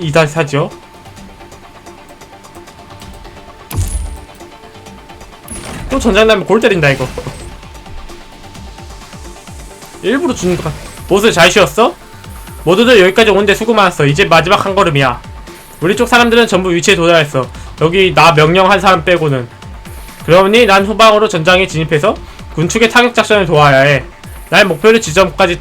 이달 사죠. 또 전장 나면 골 때린다 이거. 일부러 주는 것 같아. 보스 잘 쉬었어? 모두들 여기까지 오는데 수고 많았어. 이제 마지막 한 걸음이야. 우리 쪽 사람들은 전부 위치에 도달했어. 여기 나 명령한 사람 빼고는. 그러니 난 후방으로 전장에 진입해서 군축의 타격 작전을 도와야 해. 날 목표를 지점까지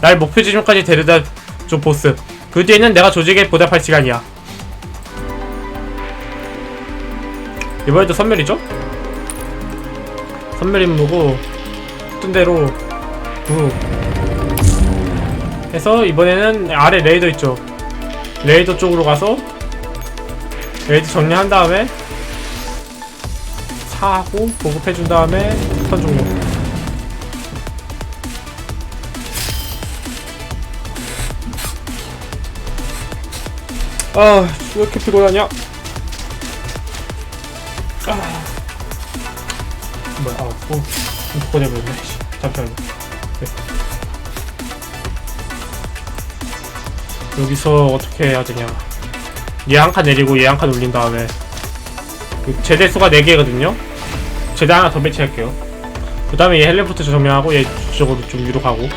날 목표 지점까지 데려다 줘 보스. 그 뒤에는 내가 조직에 보답할 시간이야. 이번에도 선멸이죠? 선멸 임무고 했던 대로 구 해서 이번에는 아래 레이더 있죠. 레이더 쪽으로 가서 레이더 정리한 다음에 사고 보급해준 다음에 턴 종료. 아, 왜 이렇게 피곤하냐? 아. 뭐야, 아, 어, 보내버렸네. 씨, 잠시만요. 네. 여기서 어떻게 해야 되냐. 얘 한 칸 내리고 얘 한 칸 올린 다음에 그 제대 수가 4개거든요? 제대 하나 더 배치할게요. 그 다음에 얘 헬리포트 점령하고 얘 저쪽으로 좀 위로 가고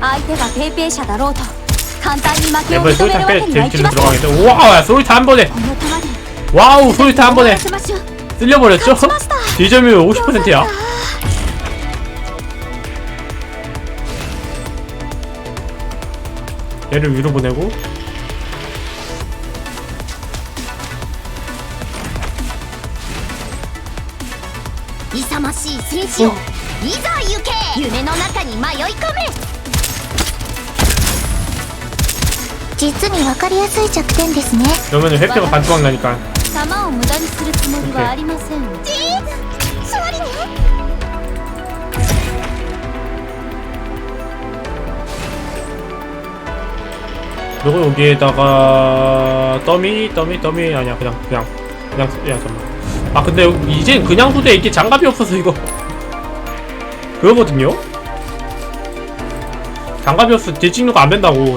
相手がペーペー者だろうと 簡単に負けを 이번에 認め 소리탄 るわ 빼 けにはいき 딜 ません 들어가겠다. 우와, 야, 소리탄 한 번에! この玉で 와우, 소리탄 한 終わ 번에 らせましょう 쓸려버렸죠? 勝ちました D점이 50%야. 얘를 위로 보내고 勇ましい戦士よいざ行け夢の中に迷い込め 実に分かりやすい弱点ですね 그러면은 회피가 반토막 나니까 弾を無駄にするつもりはありませんジーズ勝利ね 그리고 여기에다가 더미 더미 더미 아니야 그냥 그냥 그냥 야 잠깐만 아 근데 여기 이젠 그냥 소대 이게 장갑이 없어서 이거 그거거든요 장갑이 없어서 딜찍는 거안 된다고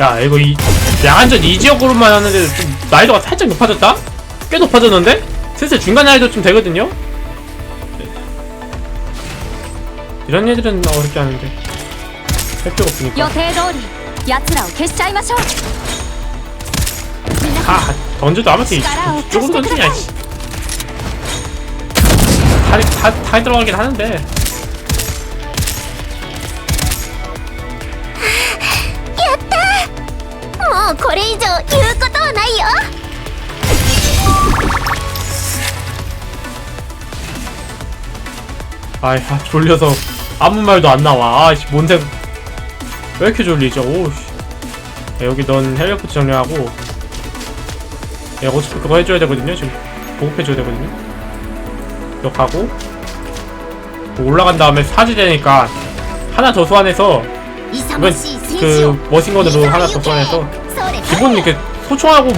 야 이거 이 양안전 이 지역으로만 하는데 좀 난이도가 살짝 높아졌다? 꽤 높아졌는데? 슬슬 중간 난이도 좀 되거든요? 네. 이런 애들은 어렵게 하는데 할 필요가 予 없으니까 定通り奴らを消しちゃいましょう皆さん 아 던져도 아무튼力を 쪽으로 貸してくだ 던지냐 さい 씨. 탈이 다, 탈 들어가긴 하는데 うこれ以上言うことはないよ 아이 아, 졸려서 아무 말도 안 나와 아씨 뭔데 왜 이렇게 졸리죠 오우씨 야, 여기 넌 헬리코프 정리하고 야 어차피 그거 해줘야 되거든요 지금 보급해줘야 되거든요 여기 가고 뭐 올라간 다음에 사지되니까 하나 더 소환해서 勇ましい戦士よ 그 머신건으로 하나 더 소환해서 それ 기본 이렇게 소총하고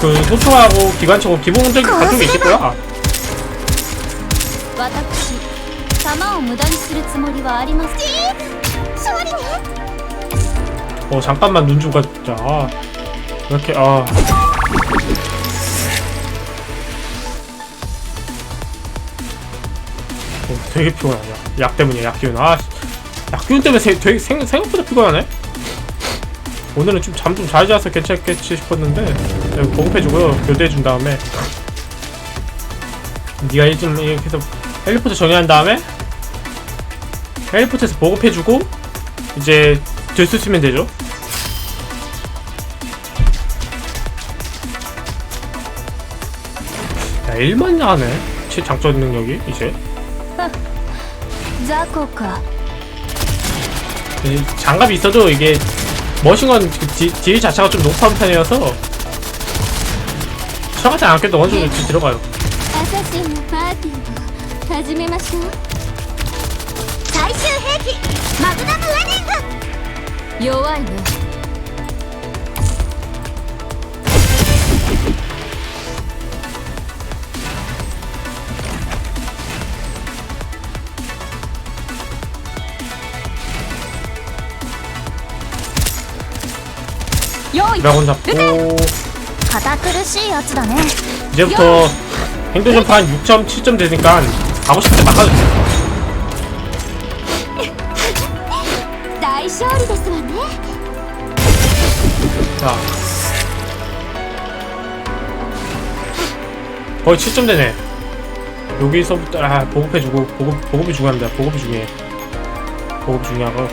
그 소총하고 기관총 기본적인 가쪽이 있을 거야 私弾を無駄にするつもりはありません勝利ね 어 잠깐만 눈 좀 감자 아, 이렇게 아 어, 되게 피곤하냐 약 때문이야 약 기운 아 씨. 약 기운 때문에 세, 되게 생, 생각보다 피곤하네 오늘은 좀 잠 좀 잘 자서 괜찮겠지 싶었는데 네, 보급해주고요. 교대해준 다음에. 니가 일진을 이렇게 해서 헬리포트 정리한 다음에 헬리포트에서 보급해주고 이제 들쑤시면 되죠. 야 1만 나네. 최장전 능력이 이제. 장갑이 있어도 이게 머신건 그 딜, 딜 자체가 좀 높은 편이어서 처음에 안 껴도 어느 정도 딜 들어가요 드라곤 잡고. 이제부터 행동전파 한 6.7점 되니까 가고 싶을 때 막아주세요 大勝利ですわね자. 거의 7점 되네. 여기서부터 아 보급해주고 보급 보급이 중요합니다. 보급이 중요해. 보급 중요하고.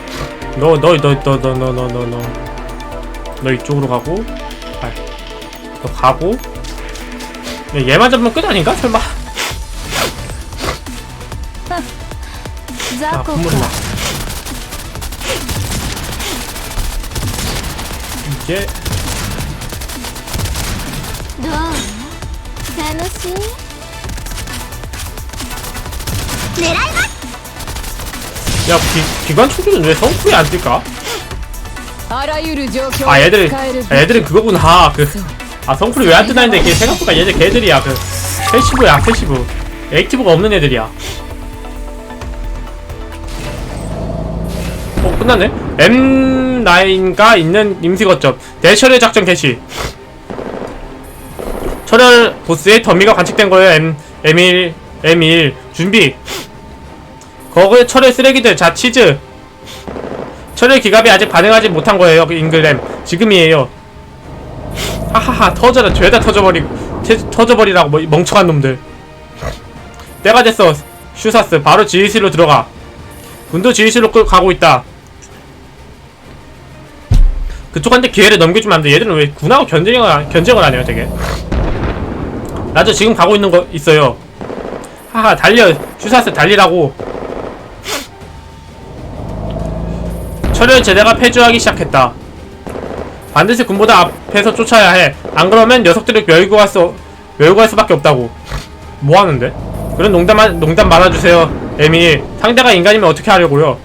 너, 너 너 너 너 너 너 너너너. 너 이쪽으로 가고 발. 너 가고 네, 얘만 잡으면 끝 아닌가? 설마 아 국물이 나 이게 야 기, 기관 충전은 왜 성품이 안 뜰까? 아 애들 애들은 그거구나. 그아 성풀이 왜 안 뜨나는데 걔 생각보다 얘네 개들이야. 그 패시브야 패시브. 액티브가 없는 애들이야. 어 끝났네? M9가 있는 임시 거점. 대철의 작전 개시. 철혈 보스의 더미가 관측된 거예요 M, M1 M1. 준비. 거기에 철의 쓰레기들 자 치즈. 철의 기갑이 아직 반응하지 못한 거예요 그 잉글램. 지금이에요. 하하하 터져라 죄다 터져버리 태- 터져버리라고 뭐, 멍청한 놈들. 때가 됐어 슈사스. 바로 지휘실로 들어가. 군도 지휘실로 끌 가고 있다. 그쪽한테 기회를 넘겨주면 안돼. 얘들은 왜 군하고 견쟁을, 견쟁을 하네요 되게. 나도 지금 가고 있는 거 있어요. 하하 달려. 슈사스 달리라고 철혈 제대가 폐주하기 시작했다 반드시 군보다 앞에서 쫓아야 해. 안 그러면 녀석들을 멸고 갈 수, 멸고 갈 수밖에 없다고. 뭐 하는데? 그런 농담, 하- 농담 말아주세요. 에미, 상대가 인간이면 어떻게 하려고요?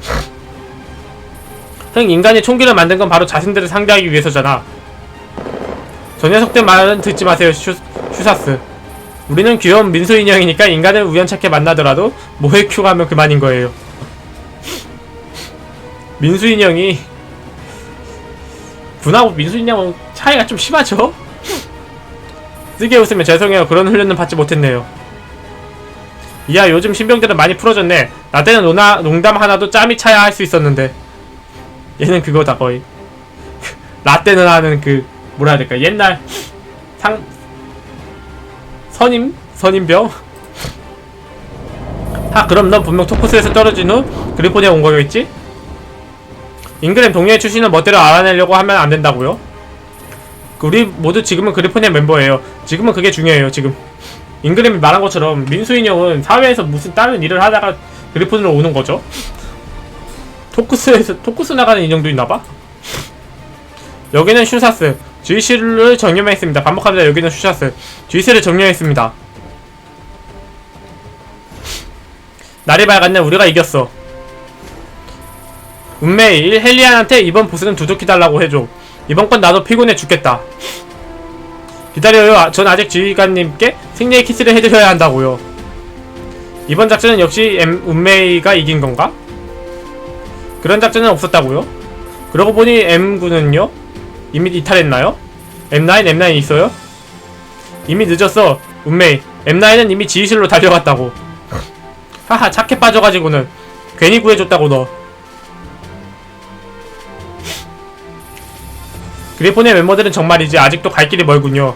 형, 인간이 총기를 만든 건 바로 자신들을 상대하기 위해서잖아. 저 녀석들 말은 듣지 마세요, 슈, 슈사스. 우리는 귀여운 민소 인형이니까 인간을 우연찮게 만나더라도 모해 큐 가면 그만인 거예요. 민수 인 형이 군하고 민수인양은 차이가 좀 심하죠? 쓰게 웃으면 죄송해요. 그런 훈련은 받지 못했네요. 이야 요즘 신병들은 많이 풀어졌네. 나 때는 노나, 농담 하나도 짬이 차야 할 수 있었는데 얘는 그거다 거의. 라떼는 하는 그 뭐라 해야 될까 옛날 상 선임 선임병. 아 그럼 넌 분명 토크스에서 떨어진 후 그리폰에 온 거겠지? 잉그램 동료의 출신을 멋대로 알아내려고 하면 안 된다고요? 그 우리 모두 지금은 그리폰의 멤버예요. 지금은 그게 중요해요. 지금 잉그램이 말한 것처럼 민수인 형은 사회에서 무슨 다른 일을 하다가 그리폰으로 오는 거죠. 토크스에서 토크스 나가는 인형도 있나봐. 여기는 슈사스 주의실을 정리했습니다. 반복합니다. 여기는 슈사스 주의실을 정리했습니다. 날이 밝았네. 우리가 이겼어. 운메일 헬리안한테 이번 보스는 두둑히 달라고 해줘. 이번 건 나도 피곤해 죽겠다. 기다려요. 아, 전 아직 지휘관님께 승리의 키스를 해드려야 한다고요. 이번 작전은 역시 M, 운메이가 이긴 건가? 그런 작전은 없었다고요? 그러고 보니 M군은요? 이미 이탈했나요? M9, M9 있어요? 이미 늦었어. 운메이. M9은 이미 지휘실로 달려갔다고. 하하 착해 빠져가지고는 괜히 구해줬다고 너. 그리폰의 멤버들은 정말이지 아직도 갈 길이 멀군요.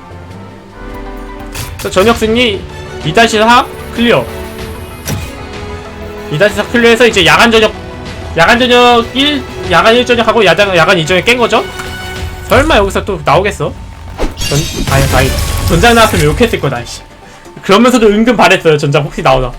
승리 2-4 클리어. 2-4 클리어해서 이제 야간 저녁 야간 저녁 1 야간 1저녁하고 야간 야간 2저녁 깬 거죠? 설마 여기서 또 나오겠어? 전 아니 아니 전장 나왔으면 욕했을 거다 씨. 그러면서도 은근 바랬어요 전장 혹시 나오나